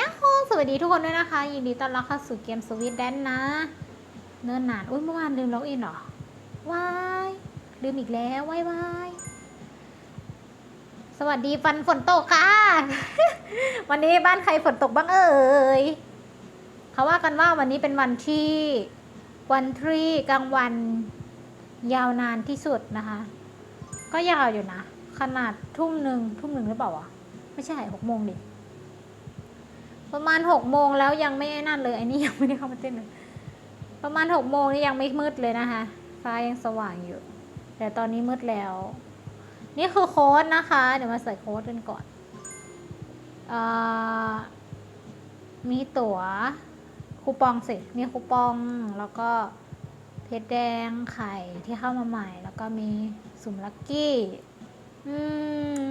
ยาโฮสวัสดีทุกคนด้วยนะคะ ยินดีต้อนรับเข้าสู่เกมสวิตแดนนะ เนิ่นนานอุ้ยเมื่อวานลืมล็อกอินเหรอวายลืมอีกแล้ววายวายสวัสดีฟันฝนตกค่ะ วันนี้บ้านใครฝนตกบ้างเอ่ยเขาว่ากันว่าวันนี้เป็นวันที่วันทรีกลางวัน ยาวนานที่สุดนะคะ ก็ยาวอยู่นะ ขนาดทุ่มหนึ่งทุ่มหนึ่งหรือเปล่าวะไม่ใช่หกโมงดิ ประมาณหกโมงแล้วยังไม่นั่นเลยไอ้นี่ยังไม่ได้เข้ามาเต้นเลยประมาณหกโมงนี่ยังไม่มืดเลยนะคะฟ้ายังสว่างอยู่ แต่ตอนนี้มืดแล้ว นี่คือโค้ดนะคะ เดี๋ยวมาใส่โค้ดกันก่อนอมีตั๋วคูปองสิ มีคูปองแล้วก็เพชรแดงไข่ที่เข้ามาใหม่ แล้วก็มีสุ่มลักกี้ อืม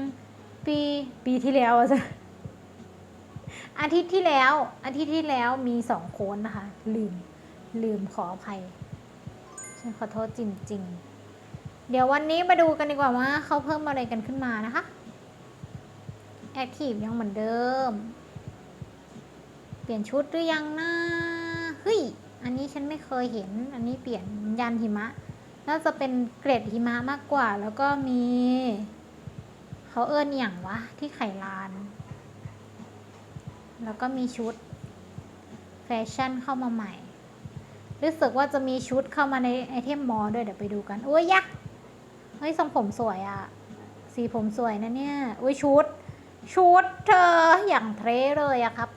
ปี ปีที่แล้วอะจ้ะ อาทิตย์ที่แล้ว อาทิตย์ที่แล้วมีสองโค้ดนะคะ ลืม ลืมขออภัยฉันขอโทษจริง ๆ เดี๋ยววันนี้มาดูกันดีกว่าว่าเขาเพิ่มอะไรกันขึ้นมานะคะแอคทีฟยังเหมือนเดิม เปลี่ยนชุดหรือยังนะเฮ้ยอันนี้ฉันไม่เคยเห็น อันนี้เปลี่ยนยันหิมะ น่าจะเป็นเกรดหิมะมากกว่า แล้วก็มี เขาเอิ้นอย่างวะที่ไข่ลาน แล้วก็มีชุดแฟชั่นเข้ามาใหม่ รู้สึกว่าจะมีชุดเข้ามาในไอเทมมอลด้วยเดี๋ยวไปดูกันอุ้ยยะเฮ้ยทรงผมสวยอะสีผมสวยนะเนี่ยอุ้ยชุด ชุดเธออย่างเทรเลยอะครับ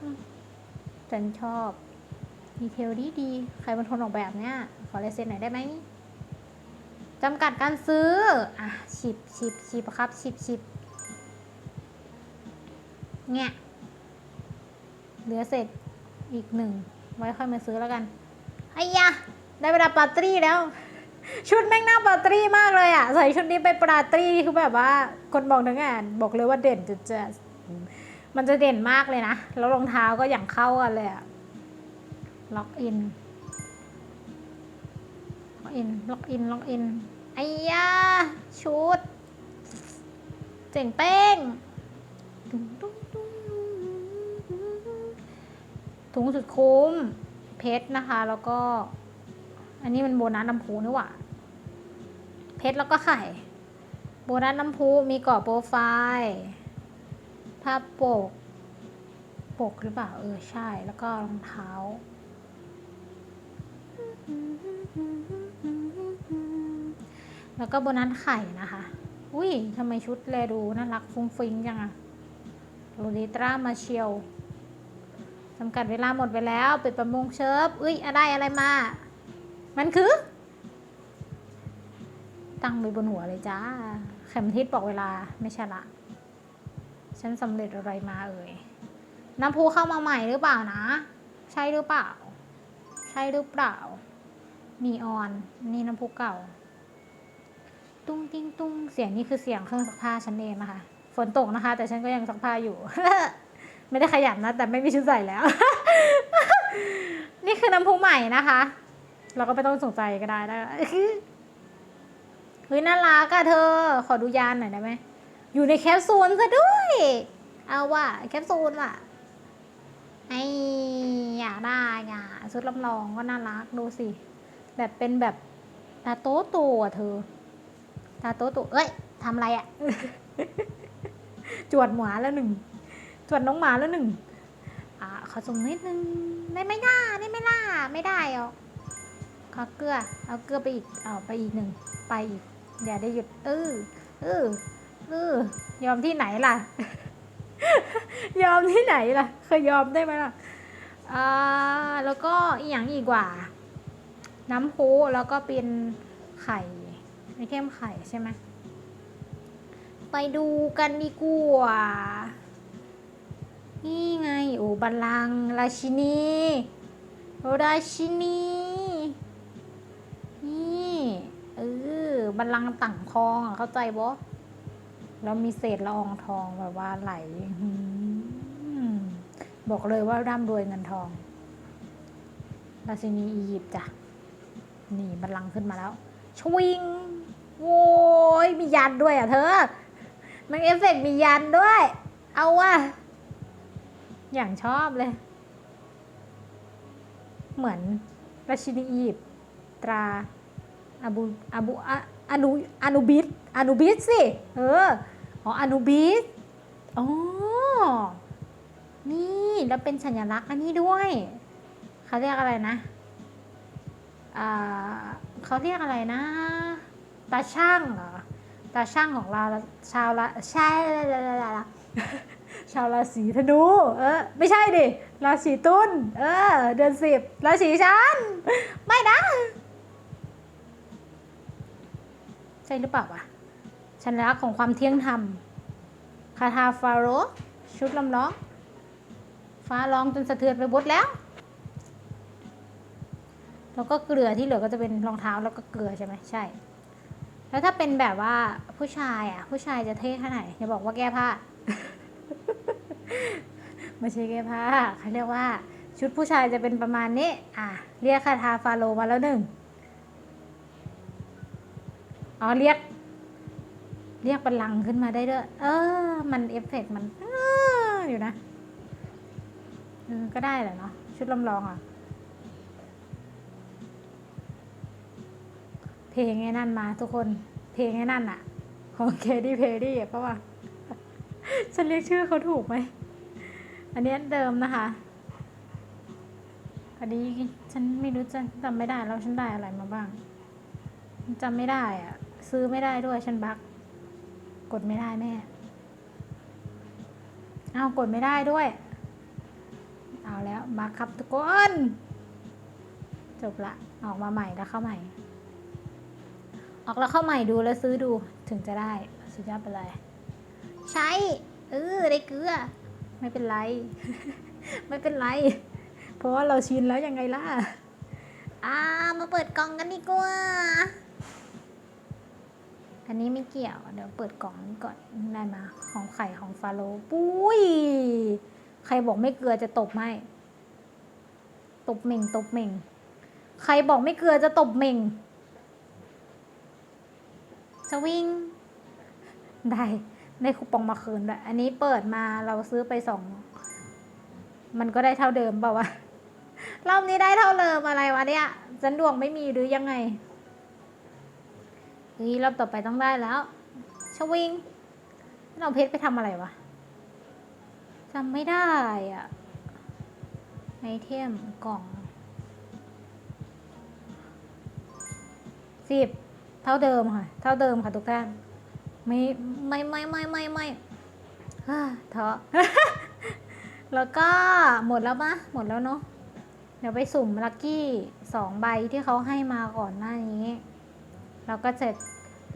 ฉันชอบดีเทลดีดีใครเป็นคนออกแบบเนี่ยขอลายเซ็นหน่อยได้ไหมจำกัดการซื้อ อะชิบชิบชิบครับชิบชิบเนี่ย เหลือเสร็จอีกหนึ่ง ไว้ค่อยมาซื้อแล้วกันไอ้ยะได้เวลาปาร์ตี้แล้ว ชุดแม่งหน้าปาร์ตี้มากเลยอะ ใส่ชุดนี้ไปปาร์ตี้คือแบบว่า คนมองทั้งงาน บอกเลยว่าเด่นจะจะมันจะเด่นมากเลยนะ แล้วรองเท้าก็อย่างเข้ากันเลยอะล็อกอิน ล็อกอิน ล็อกอิน ล็อกอิน ไอ้ยาชุด เจ๋งเป้งตุ้งตุ้งตุ้ง ถุงสุดคุ้ม เพชรนะคะ แล้วก็ อันนี้มันโบนัสน้ำพูนี่หว่า เพชรแล้วก็ไข่ โบนัสน้ำพูมีกรอบโปรไฟล์ภาพปก ปกหรือเปล่า เออ ใช่ แล้วก็รองเท้า แล้วก็โบนัสไข่นะคะ อุ้ยทำไมชุดแลดูน่ารักฟุ้งฟิ้งจังอะโรดิตรามาเชียว จำกัดเวลาหมดไปแล้ว ปิดประมงเชิฟอุ้ยอะไรอะไรมา มันคือ ตั้งไปบนหัวเลยจ้าเข็มทิศบอกเวลาไม่ใช่ละ ฉันสำเร็จอะไรมาเอ่ย น้ำพุเข้ามาใหม่หรือเปล่านะ ใช่หรือเปล่า ใช่หรือเปล่า นีออน นี่น้ำพุเก่า ตุ้งติ้งตุ้งเสียงนี่คือเสียงเครื่องซักผ้าฉันเองนะคะ ฝนตกนะคะ แต่ฉันก็ยังซักผ้าอยู่ ไม่ได้ขยันนะ แต่ไม่มีชุดใส่แล้ว นี่คือน้ำพุใหม่นะคะ เราก็ไม่ต้องสนใจก็ได้ได้เฮ้ยน่ารักอะเธอ ขอดูยานหน่อยได้ไหม อยู่ในแคปซูลซะด้วย เอาว่ะแคปซูลว่ะไออยากได้อะชุดลำลองก็น่ารักดูสิ แบบเป็นแบบตาโตโตอะเธอ ตาโตโตเอ้ยทำอะไรอะจวดหมาแล้วหนึ่ง จวดน้องหมาแล้วหนึ่งอ่าขอส่งนิดนึงได้ไหมล่ะได้ไหมล่ะไม่ได้หรอกขอเกลือเอาเกลือไปอีกเอาไปอีกหนึ่งไปอีกอย่าได้หยุดเออเออเออยอมที่ไหนล่ะ ยอมที่ไหนล่ะ เคยยอมได้ไหมล่ะอ่าแล้วก็อีกอย่างอีกว่า น้ำพุแล้วก็เป็นไข่ไอเทมไข่ใช่ไหมไปดูกันดีกว่า นี่ไงโอ้บัลลังราชินีราชินีนี่เออบัลลังต่างทองอะเข้าใจบ่แล้วมีเศษละอองทองแบบว่าไหลบอกเลยว่าร่ำรวยเงินทอง ราชินีอียิปต์จ้ะ นี่บัลลังขึ้นมาแล้วชวิงโว้ยมียันด้วยอะเธอ มันเอฟเฟกต์มียันด้วย เอาว่ะ อย่างชอบเลย เหมือนราชินีอียิปต์ตราอาบูอาบูอะอานูอานูบิสอานูบิสสิ เออ อ๋ออานูบิสอ๋อ นี่แล้วเป็นสัญลักษณ์อันนี้ด้วยเขาเรียกอะไรนะอ่าเขาเรียกอะไรนะ ตาช่างเหรอ ตาช่างของเราชาวละใช่ ชาวราศีธนู เออ ไม่ใช่ดิ ราศีตุล เออ เดือนสิบ ราศีฉัน ไม่นะ ใช่หรือเปล่าวะชันลักของความเที่ยงธรรม คาถาฟาโร ชุดลำล้อง ฟ้าร้องจนสะเทือนไปหมดแล้ว แล้วก็เกลือที่เหลือก็จะเป็นรองเท้าแล้วก็เกลือใช่ไหมใช่ แล้วถ้าเป็นแบบว่าผู้ชายอะ ผู้ชายจะเท่แค่ไหนอย่าบอกว่าแก้ผ้า ไม่ใช่แก้ผ้าเขาเรียกว่า ชุดผู้ชายจะเป็นประมาณนี้ อะ เรียกคาทาฟาโรห์มาแล้วหนึ่งอ๋อเรียก เรียกบัลลังขึ้นมาได้ด้วย เออ มันเอฟเฟกต์มันออยู่นะก็ได้แหละเนาะชุดลำลองอะ เพลงไอ้นั่นมาทุกคน เพลงไอ้นั่นอะของเคดี้เพดี้เพราะว่า ฉันเรียกชื่อเขาถูกไหม อันนี้เดิมนะคะอันนี้ฉันไม่รู้จะจำไม่ได้แล้วฉันได้อะไรมาบ้างจำไม่ได้อะซื้อไม่ได้ด้วยฉันบักกดไม่ได้แม่เอากดไม่ได้ด้วย เอาแล้วบักครับทุกคนจบละออกมาใหม่แล้วเข้าใหม่ ออกแล้วเข้าใหม่ดูแล้วซื้อดูถึงจะได้ สุดยอดไปเลย ใช้เออได้เกลือ ไม่เป็นไร ไม่เป็นไร เพราะว่าเราชินแล้วยังไงล่ะ อ่า มาเปิดกล่องกันดีกว่า อันนี้ไม่เกี่ยว เดี๋ยวเปิดกล่องนี้ก่อน ได้มา ของไข่ของฟาโร่ปุ้ย ใครบอกไม่เกลือจะตบไหมตบเหม่ง ตบเหม่ง ใครบอกไม่เกลือจะตบเหม่ง สวิง ได้ ได้คูปองมาคืนด้วยอันนี้เปิดมาเราซื้อไปสองมันก็ได้เท่าเดิมเปล่าวะรอบนี้ได้เท่าเดิมอะไรวะเนี่ยจันดวงไม่มีหรือยังไงเฮ้ยรอบต่อไปต้องได้แล้วชวิงเราเพชรไปทำอะไรวะจำไม่ได้อะไอเทมกล่องสิบเท่าเดิมค่ะ เท่าเดิมค่ะทุกท่าน ไม่ไม่ไม่ไม่ไม่ไม่ท้อแล้วก็หมดแล้วปะหมดแล้วเนาะเดี๋ยวไปสุ่มลัคกี้สองใบที่เขาให้มาก่อนหน้านี้ เราก็เสร็จ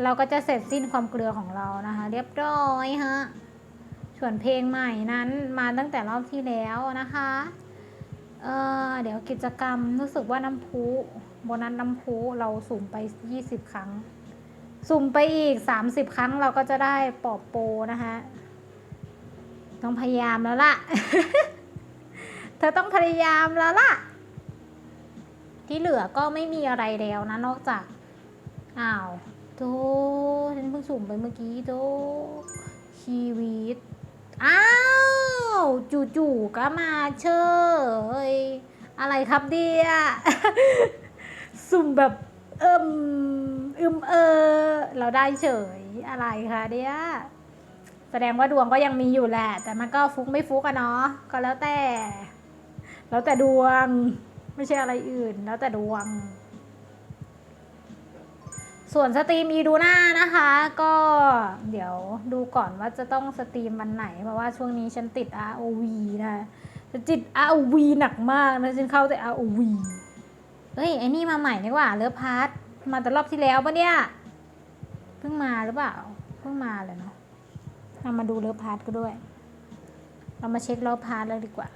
เราก็จะเสร็จสิ้นความเกลือของเรานะคะ เรียบร้อยฮะส่วนเพลงใหม่นั้นมาตั้งแต่รอบที่แล้วนะคะ เออเดี๋ยวกิจกรรมรู้สึกว่าน้ำพุโบนัสน้ำพุเราสุ่มไป 20 ครั้ง สุ่มไปอีก 30 ครั้งเราก็จะได้ปอบโปนะคะต้องพยายามแล้วล่ะ เธอต้องพยายามแล้วล่ะ ที่เหลือก็ไม่มีอะไรแล้วนะ นอกจาก อ้าวโตฉันเพิ่งสุ่มไปเมื่อกี้โตชีวิต อ้าว จู่ๆก็มาเชยอะไรครับเดียสุ่มแบบเอิ่ม อึมเออ เราได้เฉยอะไรคะเดียแสดงว่าดวงก็ยังมีอยู่แหละ แต่มันก็ฟุกไม่ฟุกอะเนาะก็แล้วแต่ แล้วแต่ดวงไม่ใช่อะไรอื่น แล้วแต่ดวง ส่วนสตรีมอีดูหน้านะคะ ก็เดี๋ยวดูก่อนว่าจะต้องสตรีมวันไหน เพราะว่าช่วงนี้ฉันติด ROV นะฉันติด ROV หนักมากนะฉันเข้าแต่ ROV เอ้ยไอ้นี่มาใหม่ดีกว่าเลิฟพาร์ท มาแต่รอบที่แล้วปะเนี่ย เพิ่งมาหรือเปล่า เพิ่งมาเลยเนาะเรามาดูเลิฟพาร์ทก็ด้วย เรามาเช็คเลิฟพาร์ทเลยดีกว่า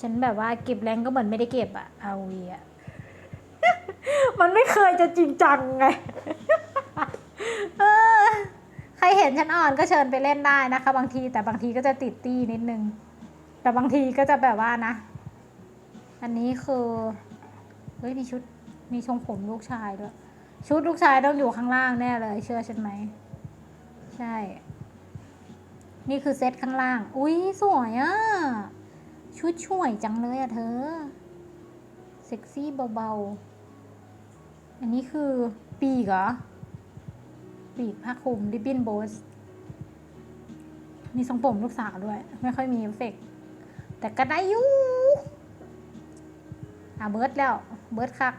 ฉันแบบว่าเก็บแรงก็เหมือนไม่ได้เก็บอะ ROV อะมันไม่เคยจะจริงจังไงเออใครเห็นฉันอ่อนก็เชิญไปเล่นได้นะคะ บางทีแต่บางทีก็จะติดตี้นิดนึง แต่บางทีก็จะแบบว่านะ อันนี้คือ เฮ้ยมีชุด มีทรงผมลูกชายด้วย ชุดลูกชายต้องอยู่ข้างล่างแน่เลย เชื่อฉันไหม ใช่ นี่คือเซตข้างล่าง อุ้ยสวยอะ่ะ ชุดช่วยจังเลยอะเธอ เซ็กซี่เบาๆ อันนี้คือปีกเหรอ ปีกผ้าคลุมริบบิ้นโบสมีทรงผมลูกสาวด้วย ไม่ค่อยมีเอฟเฟกแต่ก็ได้อยู่อะเบิร์ดแล้ว เบิร์ดคัก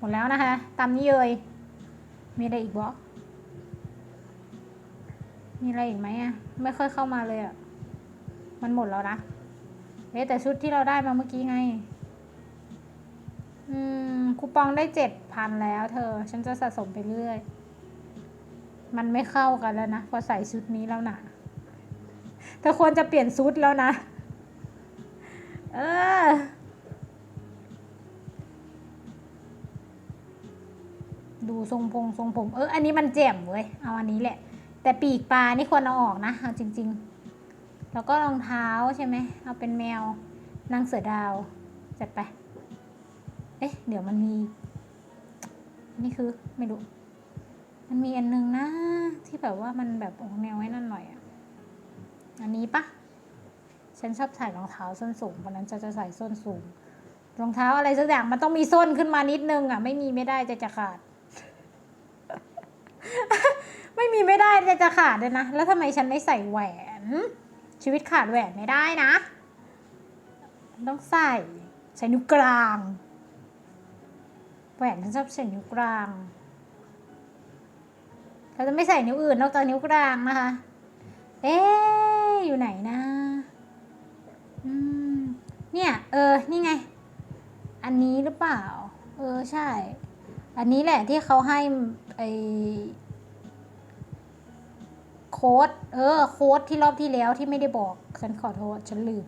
หมดแล้วนะคะตามนี้เลย มีอะไรอีกบอมีอะไรอีกไหมอะไม่ค่อยเข้ามาเลยอะมันหมดแล้วนะเอ๊แต่ชุดที่เราได้มาเมื่อกี้ไง อืม คูปองได้เจ็ดพันแล้วเธอ ฉันจะสะสมไปเรื่อย มันไม่เข้ากันแล้วนะ พอใส่ชุดนี้แล้วนะเธอควรจะเปลี่ยนชุดแล้วนะ เออ ดูทรงพงทรงผม เอออันนี้มันแจ่มเว้ย เอาอันนี้แหละ แต่ปีกปลานี่ควรเอาออกนะ เอาจริง ๆ แล้วก็รองเท้าใช่ไหม เอาเป็นแมวนางเสือดาว จัดไป เอ๊ะ เดี๋ยวมันมี นี่คือไม่รู้ มันมีอันนึงนะ ที่แบบว่ามันแบบออกแนวไว้นั่นหน่อยอะอันนี้ปะฉันชอบใส่รองเท้าส้นสูงวันนั้นจะจะใส่ส้นสูงรองเท้าอะไรสักอย่างมันต้องมีส้นขึ้นมานิดนึงอะ ไม่มีไม่ได้จะจะขาด ไมีไม่ได้จะจะขาดเลยนะ แล้วทำไมฉันไม่ใส่แหวน ชีวิตขาดแหวนไม่ได้นะ ต้องใส่ใส่นิ้วกลาง แหวนฉันชอบใส่นิ้วกลางเราจะไม่ใส่นิ้วอื่นนอกจากนิ้วกลางนะคะ เอ๊อยู่ไหนนะอืมเนี่ย เออ นี่ไง อันนี้หรือเปล่า เออ ใช่ อันนี้แหละที่เขาให้ไอ ค้ด เออ โค้ดที่รอบที่แล้วที่ไม่ได้บอก ฉันขอโทษ ฉันลืม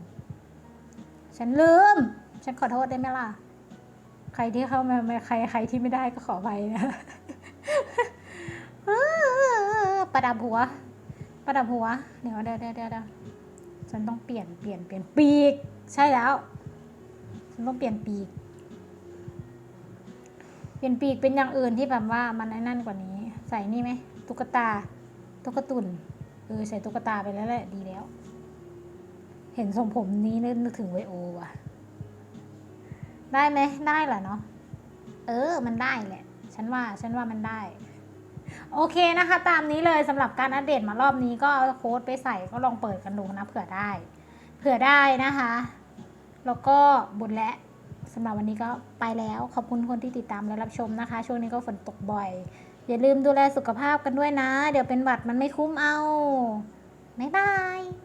ฉันลืม ฉันขอโทษได้ไหมล่ะ ใครที่เข้ามาใครใครที่ไม่ได้ก็ขอไปนะประดับหัว ประดับหัว เดี๋ยวเดี๋ยวเดี๋ยวเดี๋ยวฉันต้องเปลี่ยนเปลี่ยนเปลี่ยนปีก ใช่แล้ว ฉันต้องเปลี่ยนปีก เปลี่ยนปีกเป็นอย่างอื่นที่แบบว่ามันนั่นกว่านี้ ใส่นี่ไหมตุ๊กตา ตุ๊กตุนเออใส่ตุ๊กตาไปแล้วแหละดีแล้ว เห็นทรงผมนี้นึกถึงไวโอว่ะ ได้ไหมได้แหละเนาะเออ มันได้แหละ ฉันว่า ฉันว่ามันได้ โอเคนะคะ ตามนี้เลยสำหรับการอัปเดตมารอบนี้ก็เอาโค้ดไปใส่ก็ลองเปิดกันดูนะเผื่อได้ เผื่อได้นะคะ แล้วก็บุญและสำหรับวันนี้ก็ไปแล้ว ขอบคุณคนที่ติดตามและรับชมนะคะ ช่วงนี้ก็ฝนตกบ่อย อย่าลืมดูแลสุขภาพกันด้วยนะ เดี๋ยวเป็นหวัดมันไม่คุ้มเอา บ๊ายบาย